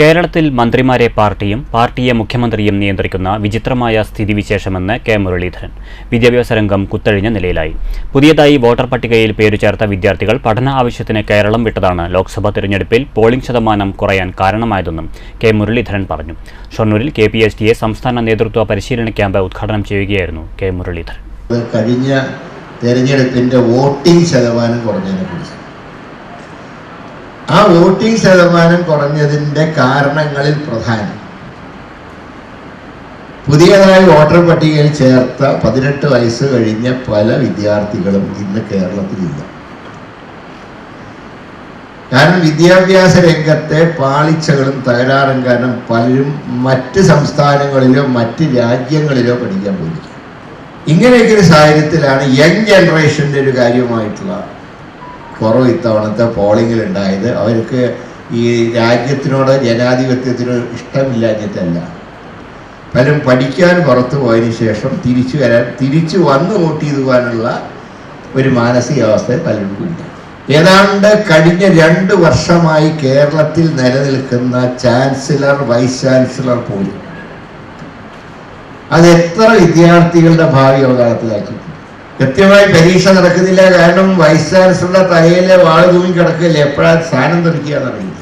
കേരളത്തിൽ മന്ത്രിമാരെ പാർട്ടിയും പാർട്ടിയെ മുഖ്യമന്ത്രിയും നിയന്ത്രിക്കുന്ന വിചിത്രമായ സ്ഥിതിവിശേഷമെന്ന് കെ മുരളീധരൻ. വിദ്യാഭ്യാസ രംഗം കുത്തഴിഞ്ഞ നിലയിലായി. പുതിയതായി വോട്ടർ പട്ടികയിൽ പേരു ചേർത്ത വിദ്യാർത്ഥികൾ പഠന ആവശ്യത്തിന് കേരളം വിട്ടതാണ് ലോക്സഭാ തിരഞ്ഞെടുപ്പിൽ പോളിംഗ് ശതമാനം കുറയാൻ കാരണമായതെന്നും കെ മുരളീധരൻ പറഞ്ഞു. ഷൊർണൂരിൽ കെ പി എസ് എ സംസ്ഥാന നേതൃത്വ പരിശീലന ക്യാമ്പ് ഉദ്ഘാടനം ചെയ്യുകയായിരുന്നു കെ മുരളീധരൻ. കഴിഞ്ഞ തെരഞ്ഞെടുപ്പിന്റെ വോട്ടിംഗ് ശതമാനം കുറഞ്ഞതിനെ കുറിച്ച് ആ വോട്ടിംഗ് ശതമാനം കുറഞ്ഞതിന്റെ കാരണങ്ങളിൽ പ്രധാനം. പുതിയതായി വോട്ടർ പട്ടികയിൽ ചേർത്ത പതിനെട്ട് വയസ്സ് കഴിഞ്ഞ പല വിദ്യാർത്ഥികളും ഇന്ന് കേരളത്തിലില്ല. കാരണം വിദ്യാഭ്യാസ രംഗത്തെ പാളിച്ചകളും തകരാറും കാരണം പലരും മറ്റ് സംസ്ഥാനങ്ങളിലോ മറ്റ് രാജ്യങ്ങളിലോ പഠിക്കാൻ പോയി ഇങ്ങനെയൊക്കെ ഒരു സാഹചര്യത്തിലാണ് യങ് ജനറേഷന്റെ ഒരു കാര്യമായിട്ടുള്ള കുറവ് ഇത്തവണത്തെ പോളിങ്ങിൽ ഉണ്ടായത് അവർക്ക് ഈ രാജ്യത്തിനോട് ജനാധിപത്യത്തിനോ ഇഷ്ടമില്ലാഞ്ഞിട്ടല്ല. പലരും പഠിക്കാൻ പുറത്തു പോയതിന് ശേഷം തിരിച്ചു വരാൻ തിരിച്ചു വന്ന് വോട്ട് ചെയ്തുവാനുള്ള ഒരു മാനസികാവസ്ഥ പലർക്കും ഉണ്ട് ഏതാണ്ട് കഴിഞ്ഞ രണ്ട് വർഷമായി കേരളത്തിൽ നിലനിൽക്കുന്ന ചാൻസലർ വൈസ് ചാൻസലർ പോലും അത് എത്ര വിദ്യാർത്ഥികളുടെ ഭാവി അവകാശത്തിലാക്കി കൃത്യമായി പരീക്ഷ നടക്കുന്നില്ല. കാരണം വൈസ് ചാൻസലറുടെ തലയിലെ വാൾ തൂങ്ങി കിടക്കില്ല എപ്പോഴാണ് സ്ഥാനം തെറിക്കുക എന്നറിയില്ല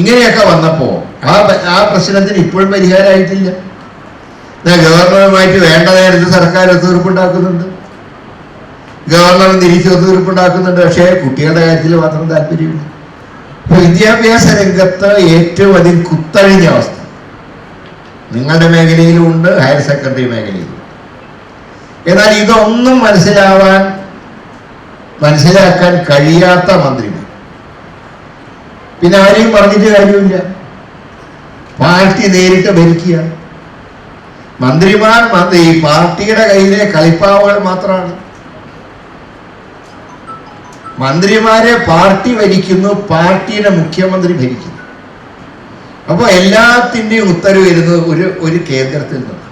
ഇങ്ങനെയൊക്കെ വന്നപ്പോൾ ആ ആ പ്രശ്നത്തിന് ഇപ്പോഴും പരിഹാരമായിട്ടില്ല. ഗവർണറുമായിട്ട് വേണ്ട നേരത്ത് സർക്കാർ ഒത്തുതീർപ്പുണ്ടാക്കുന്നുണ്ട്. ഗവർണർ തിരിച്ച് ഒത്തുതീർപ്പുണ്ടാക്കുന്നുണ്ട്. പക്ഷേ കുട്ടികളുടെ കാര്യത്തിൽ മാത്രം താല്പര്യമില്ല. വിദ്യാഭ്യാസ രംഗത്ത് ഏറ്റവും അധികം കുത്തഴിഞ്ഞ അവസ്ഥ. നിങ്ങളുടെ മേഖലയിലും ഉണ്ട് ഹയർ സെക്കൻഡറി മേഖലയിലും. എന്നാൽ ഇതൊന്നും മനസ്സിലാവാൻ മനസ്സിലാക്കാൻ കഴിയാത്ത മന്ത്രിമാർ. പിന്നെ ആരെയും പറഞ്ഞിട്ട് കാര്യമില്ല. പാർട്ടി നേരിട്ട് ഭരിക്കുക. മന്ത്രിമാർ മന്ത്രി ഈ പാർട്ടിയുടെ കയ്യിലെ കളിപ്പാവുകൾ മാത്രമാണ്. മന്ത്രിമാരെ പാർട്ടി ഭരിക്കുന്നു പാർട്ടിയുടെ മുഖ്യമന്ത്രി ഭരിക്കുന്നു. അപ്പോൾ എല്ലാത്തിന്റെയും ഉത്തരവ് വരുന്നത് ഒരു ഒരു കേന്ദ്രത്തിൽ നിന്ന്